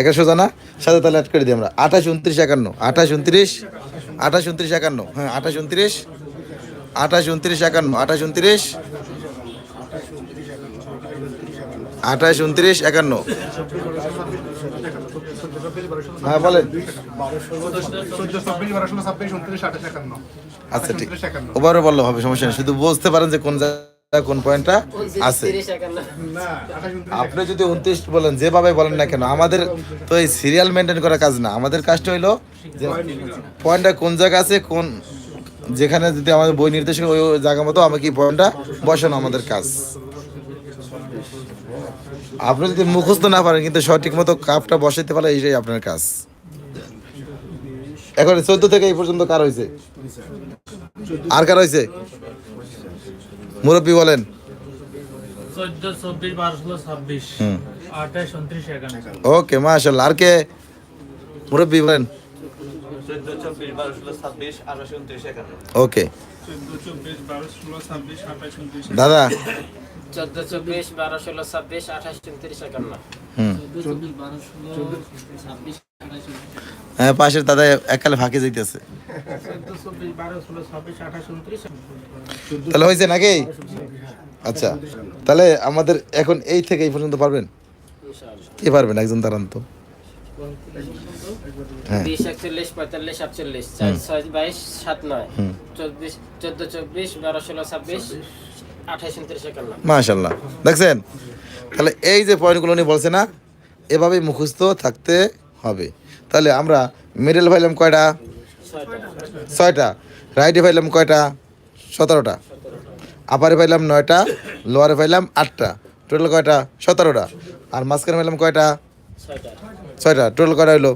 এগারোশো জানা? সাথে তাহলে অ্যাড করে দিই আমরা। আঠাশ উনত্রিশ একান্ন। আঠাশ উনত্রিশ? আঠাশ উনত্রিশ একান্ন। হ্যাঁ আঠাশ উনত্রিশ। আঠাশ উনত্রিশ একান্ন। আঠাশ উনত্রিশ। আঠাশ উনত্রিশ একান্ন। হ্যাঁ বলেন। আচ্ছা ঠিক। ওভারও বললে হবে সমস্যা নেই। শুধু বুঝতে পারেন যে কোন জায়গা কোন পয়েন্টটা আছে? আপনি যদি উনত্রিশ বলেন, যেভাবে বলেন না কেন, আমাদের তো এই সিরিয়াল মেনটেন করা কাজ না। আমাদের কাজটা হইল পয়েন্টটা কোন জায়গা আছে, কোন যেখানে যদি আমাদের বই নির্দেশক ওই জায়গা মতো আমাকে পয়েন্টটা বসানো আমাদের কাজ। আপনি যদি মুখস্থ না পারেন, কিন্তু সঠিক মতো কাপটা বসাইতে পারে এইটাই আপনার কাজ। এখন চোদ্দ থেকে এই পর্যন্ত কার হয়েছে আর কার হয়েছে মুরব্বী বলেন। ওকে মাশাল্লাহ আর কে? মুরব্বী বলেন। ওকে। দাদা? চোদ্দ চব্বিশ বারো ষোলো ছাব্বিশ আঠাশ উনত্রিশ একান্ন। হ্যাঁ পাশের দাদা এককালে ফাঁকে যাইতেছে তাহলে হয়েছে নাকি? আচ্ছা তাহলে আমাদের এখন এই থেকে এই পর্যন্ত পারবেন? কে পারবেন? একজন দাঁড়ান তো। হ্যাঁ। বিশ একচল্লিশ পঁয়তাল্লিশ সাতচল্লিশ চার ছয় বাইশ সাত নয়। চব্বিশ চোদ্দ চব্বিশ বারো ষোলো ছাব্বিশ আঠাশ উনত্রিশ একান্ন। মাশাল্লাহ দেখছেন? তাহলে এই যে পয়েন্টগুলো উনি বলছে না এভাবেই মুখস্থ থাকতে হবে। তাহলে আমরা মিডল পাইলাম কয়টা? ছয়টা। রাইটে পাইলাম কয়টা? সতেরোটা। আপারে পাইলাম নয়টা লোয়ারে পাইলাম আটটা। টোটাল কয়টা? সতেরোটা। আর মাঝখানে পাইলাম কয়টা? ছয়টা। টোটাল কয়টা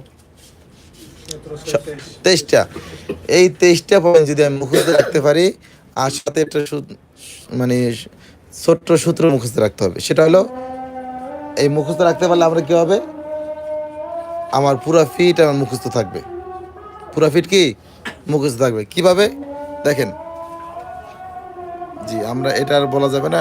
স- তেইশটা। এই তেইশটা পয়েন্ট যদি আমি মুখস্থ রাখতে পারি, আর সাথে একটা মানে ছোট্ট সূত্র মুখস্থ রাখতে হবে। সেটা হলো, এই মুখস্থ রাখতে পারলে আমরা কি হবে? আমার পুরো ফিট আমার মুখস্থ থাকবে। পুরো ফিট কি? মুখস্থ থাকবে। কীভাবে? দেখেন। জি আমরা এটা আর বলা যাবে না